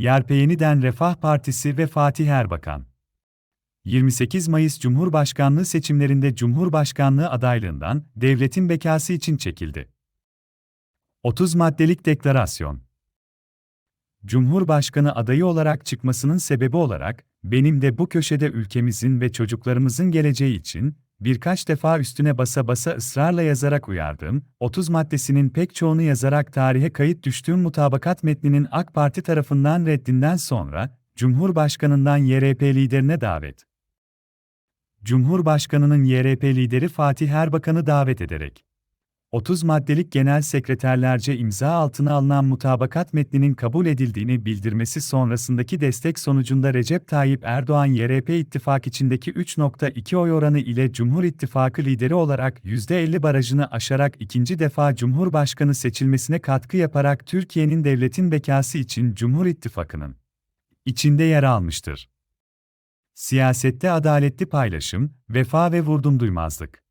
YRP Yeniden Refah Partisi ve Fatih Erbakan 28 Mayıs Cumhurbaşkanlığı seçimlerinde Cumhurbaşkanlığı adaylığından devletin bekası için çekildi. 30 maddelik deklarasyon Cumhurbaşkanı adayı olarak çıkmasının sebebi olarak, benim de bu köşede ülkemizin ve çocuklarımızın geleceği için, birkaç defa üstüne basa basa ısrarla yazarak uyardığım, 30 maddesinin pek çoğunu yazarak tarihe kayıt düştüğüm mutabakat metninin AK Parti tarafından reddinden sonra, Cumhurbaşkanından YRP liderine davet. Cumhurbaşkanının YRP lideri Fatih Erbakan'ı davet ederek, 30 maddelik genel sekreterlerce imza altına alınan mutabakat metninin kabul edildiğini bildirmesi sonrasındaki destek sonucunda Recep Tayyip Erdoğan YRP ittifak içindeki 3.2 oy oranı ile Cumhur İttifakı lideri olarak %50 barajını aşarak ikinci defa Cumhurbaşkanı seçilmesine katkı yaparak Türkiye'nin devletin bekası için Cumhur İttifakı'nın içinde yer almıştır. Siyasette adaletli paylaşım, vefa ve vurdumduymazlık.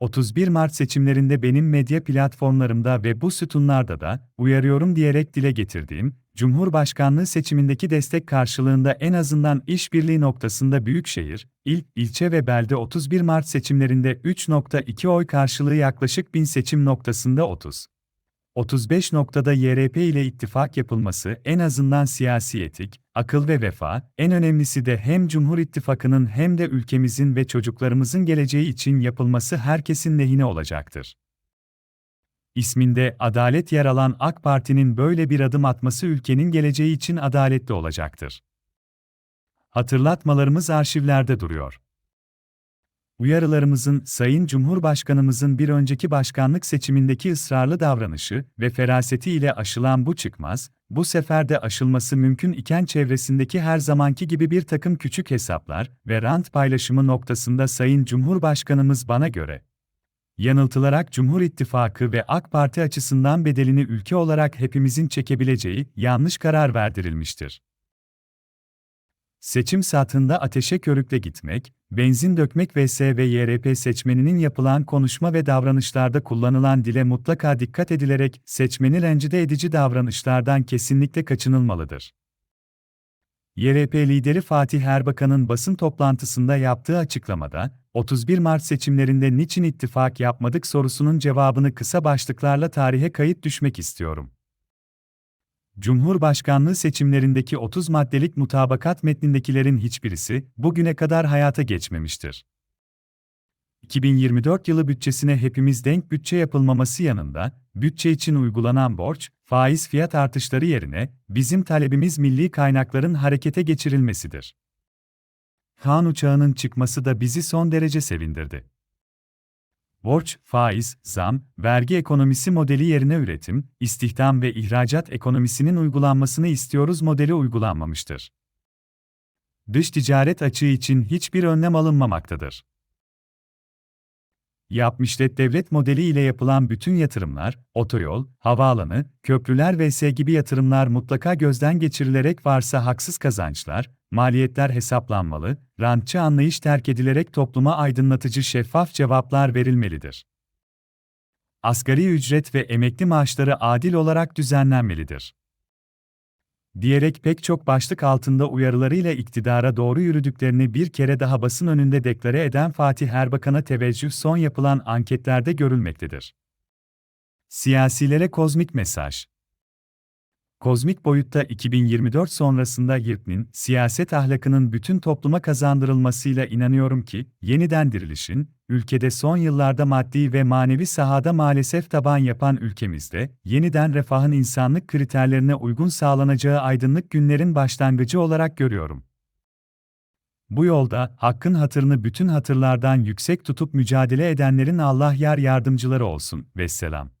31 Mart seçimlerinde benim medya platformlarımda ve bu sütunlarda da uyarıyorum diyerek dile getirdiğim Cumhurbaşkanlığı seçimindeki destek karşılığında en azından işbirliği noktasında büyükşehir, il, ilçe ve belde 31 Mart seçimlerinde 3.2 oy karşılığı yaklaşık 1000 seçim noktasında 30. 35 noktada YRP ile ittifak yapılması en azından siyasi etik, akıl ve vefa, en önemlisi de hem Cumhur İttifakı'nın hem de ülkemizin ve çocuklarımızın geleceği için yapılması herkesin lehine olacaktır. İsminde adalet yer alan AK Parti'nin böyle bir adım atması ülkenin geleceği için adaletli olacaktır. Hatırlatmalarımız arşivlerde duruyor. Uyarılarımızın Sayın Cumhurbaşkanımızın bir önceki başkanlık seçimindeki ısrarlı davranışı ve feraseti ile aşılan bu çıkmaz, bu sefer de aşılması mümkün iken çevresindeki her zamanki gibi bir takım küçük hesaplar ve rant paylaşımı noktasında Sayın Cumhurbaşkanımız bana göre yanıltılarak Cumhur İttifakı ve AK Parti açısından bedelini ülke olarak hepimizin çekebileceği yanlış karar verdirilmiştir. Seçim saatinde ateşe körükle gitmek, benzin dökmek vs ve YRP seçmeninin yapılan konuşma ve davranışlarda kullanılan dile mutlaka dikkat edilerek seçmeni rencide edici davranışlardan kesinlikle kaçınılmalıdır. YRP lideri Fatih Erbakan'ın basın toplantısında yaptığı açıklamada, 31 Mart seçimlerinde niçin ittifak yapmadık sorusunun cevabını kısa başlıklarla tarihe kayıt düşmek istiyorum. Cumhurbaşkanlığı seçimlerindeki 30 maddelik mutabakat metnindekilerin hiçbirisi bugüne kadar hayata geçmemiştir. 2024 yılı bütçesine hepimiz denk bütçe yapılmaması yanında, bütçe için uygulanan borç, faiz fiyat artışları yerine bizim talebimiz milli kaynakların harekete geçirilmesidir. Kaan uçağının çıkması da bizi son derece sevindirdi. Borç, faiz, zam, vergi ekonomisi modeli yerine üretim, istihdam ve ihracat ekonomisinin uygulanmasını istiyoruz modeli uygulanmamıştır. Dış ticaret açığı için hiçbir önlem alınmamaktadır. Yapmışlet devlet modeli ile yapılan bütün yatırımlar, otoyol, havaalanı, köprüler vs. gibi yatırımlar mutlaka gözden geçirilerek varsa haksız kazançlar, maliyetler hesaplanmalı, rantçı anlayış terk edilerek topluma aydınlatıcı şeffaf cevaplar verilmelidir. Asgari ücret ve emekli maaşları adil olarak düzenlenmelidir diyerek pek çok başlık altında uyarılarıyla iktidara doğru yürüdüklerini bir kere daha basın önünde deklare eden Fatih Erbakan'a teveccüh son yapılan anketlerde görülmektedir. Siyasilere kozmik mesaj Kozmik boyutta 2024 sonrasında YİRP'nin siyaset ahlakının bütün topluma kazandırılmasıyla inanıyorum ki, yeniden dirilişin, ülkede son yıllarda maddi ve manevi sahada maalesef taban yapan ülkemizde, yeniden refahın insanlık kriterlerine uygun sağlanacağı aydınlık günlerin başlangıcı olarak görüyorum. Bu yolda, hakkın hatırını bütün hatırlardan yüksek tutup mücadele edenlerin Allah yar yardımcıları olsun, vesselam.